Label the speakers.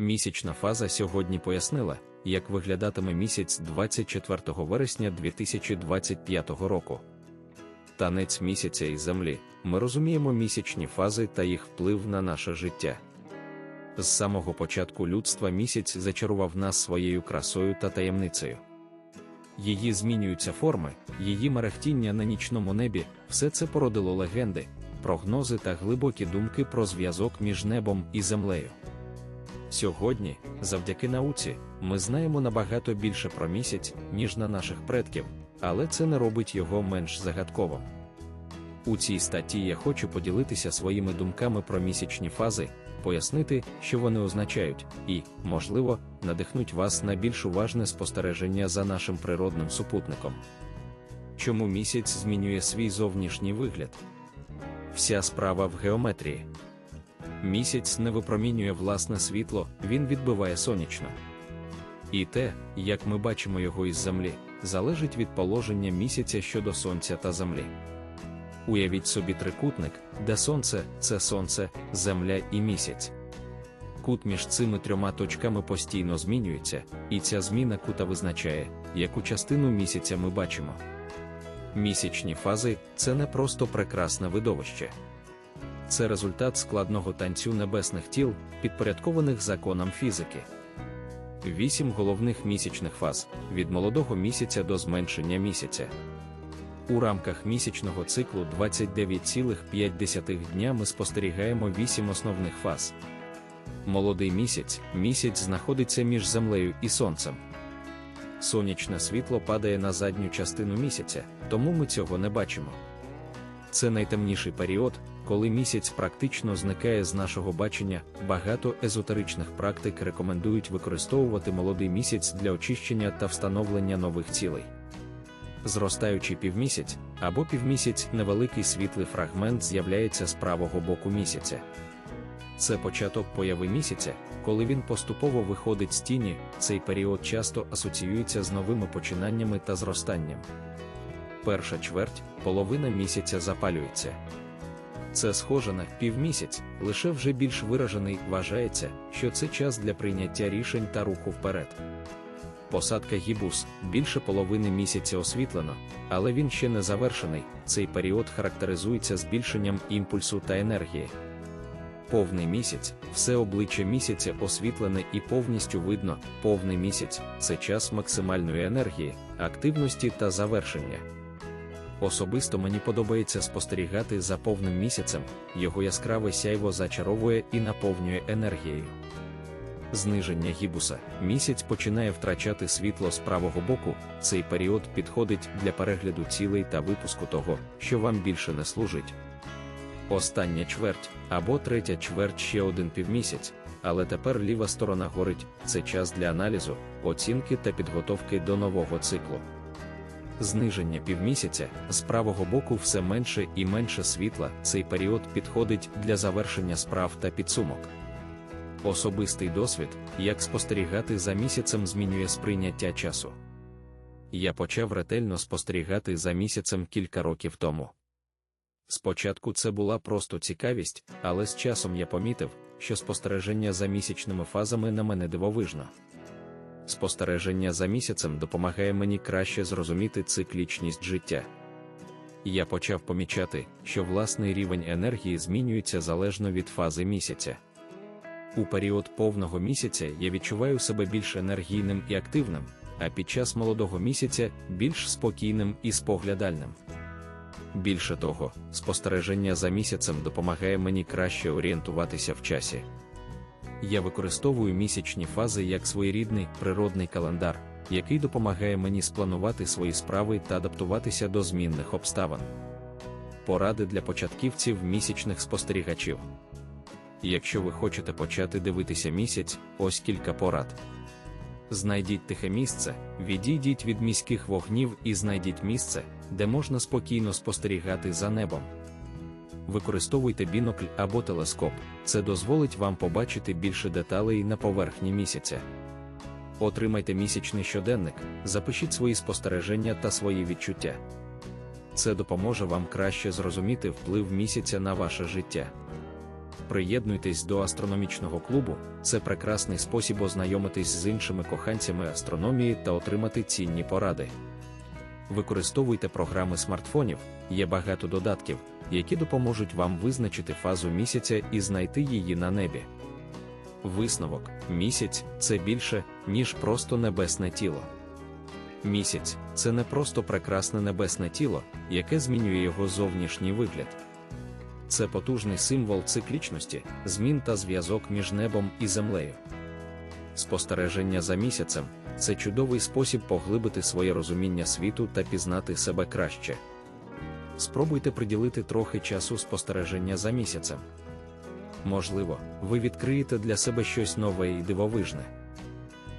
Speaker 1: Місячна фаза сьогодні пояснила, як виглядатиме місяць 24 вересня 2025 року. Танець місяця і землі. Ми розуміємо місячні фази та їх вплив на наше життя. З самого початку людства місяць зачарував нас своєю красою та таємницею. Її змінюються форми, її мерехтіння на нічному небі, все це породило легенди, прогнози та глибокі думки про зв'язок між небом і землею. Сьогодні, завдяки науці, ми знаємо набагато більше про місяць, ніж на наших предків, але це не робить його менш загадковим. У цій статті я хочу поділитися своїми думками про місячні фази, пояснити, що вони означають, і, можливо, надихнуть вас на більш уважне спостереження за нашим природним супутником. Чому місяць змінює свій зовнішній вигляд? Вся справа в геометрії. Місяць не випромінює власне світло, він відбиває сонячно. І те, як ми бачимо його із землі, залежить від положення місяця щодо сонця та землі. Уявіть собі трикутник, де сонце це сонце, земля і місяць. Кут між цими трьома точками постійно змінюється, і ця зміна кута визначає, яку частину місяця ми бачимо. Місячні фази це не просто прекрасне видовище. Це результат складного танцю небесних тіл, підпорядкованих законам фізики. Вісім головних місячних фаз від молодого місяця до зменшення місяця. У рамках місячного циклу 29,5 дня ми спостерігаємо вісім основних фаз. Молодий місяць місяць знаходиться між землею і сонцем. Сонячне світло падає на задню частину місяця, тому ми цього не бачимо. Це найтемніший період, коли місяць практично зникає з нашого бачення, багато езотеричних практик рекомендують використовувати молодий місяць для очищення та встановлення нових цілей. Зростаючий півмісяць або півмісяць невеликий світлий фрагмент з'являється з правого боку місяця. Це початок появи місяця, коли він поступово виходить з тіні, цей період часто асоціюється з новими починаннями та зростанням. Перша чверть, половина місяця запалюється. Це схоже на півмісяць, лише вже більш виражений, вважається, що це час для прийняття рішень та руху вперед. Посадка гібус більше половини місяця освітлено, але він ще не завершений. Цей період характеризується збільшенням імпульсу та енергії. Повний місяць, все обличчя місяця освітлене і повністю видно, повний місяць це час максимальної енергії, активності та завершення. Особисто мені подобається спостерігати за повним місяцем, його яскраве сяйво зачаровує і наповнює енергією. Зниження гібуса місяць починає втрачати світло з правого боку, цей період підходить для перегляду цілей та випуску того, що вам більше не служить. Остання чверть або третя чверть ще один півмісяць, але тепер ліва сторона горить це час для аналізу, оцінки та підготовки до нового циклу. Зниження півмісяця з правого боку все менше і менше світла, цей період підходить для завершення справ та підсумок. Особистий досвід, як спостерігати за місяцем, змінює сприйняття часу. Я почав ретельно спостерігати за місяцем кілька років тому. Спочатку це була просто цікавість, але з часом я помітив, що спостереження за місячними фазами на мене дивовижно. Спостереження за місяцем допомагає мені краще зрозуміти циклічність життя. Я почав помічати, що власний рівень енергії змінюється залежно від фази місяця. У період повного місяця я відчуваю себе більш енергійним і активним, а під час молодого місяця більш спокійним і споглядальним. Більше того, спостереження за місяцем допомагає мені краще орієнтуватися в часі. Я використовую місячні фази як своєрідний природний календар, який допомагає мені спланувати свої справи та адаптуватися до змінних обставин. Поради для початківців місячних спостерігачів. Якщо ви хочете почати дивитися місяць, ось кілька порад. Знайдіть тихе місце, відійдіть від міських вогнів і знайдіть місце, де можна спокійно спостерігати за небом. Використовуйте бінокль або телескоп, це дозволить вам побачити більше деталей на поверхні місяця. Отримайте місячний щоденник, запишіть свої спостереження та свої відчуття. Це допоможе вам краще зрозуміти вплив місяця на ваше життя. Приєднуйтесь до астрономічного клубу, це прекрасний спосіб ознайомитись з іншими коханцями астрономії та отримати цінні поради. Використовуйте програми смартфонів, є багато додатків, які допоможуть вам визначити фазу місяця і знайти її на небі. Висновок: місяць це більше, ніж просто небесне тіло. Місяць це не просто прекрасне небесне тіло, яке змінює його зовнішній вигляд. Це потужний символ циклічності, змін та зв'язок між небом і землею. Спостереження за місяцем це чудовий спосіб поглибити своє розуміння світу та пізнати себе краще. Спробуйте приділити трохи часу спостереження за місяцем. Можливо, ви відкриєте для себе щось нове і дивовижне.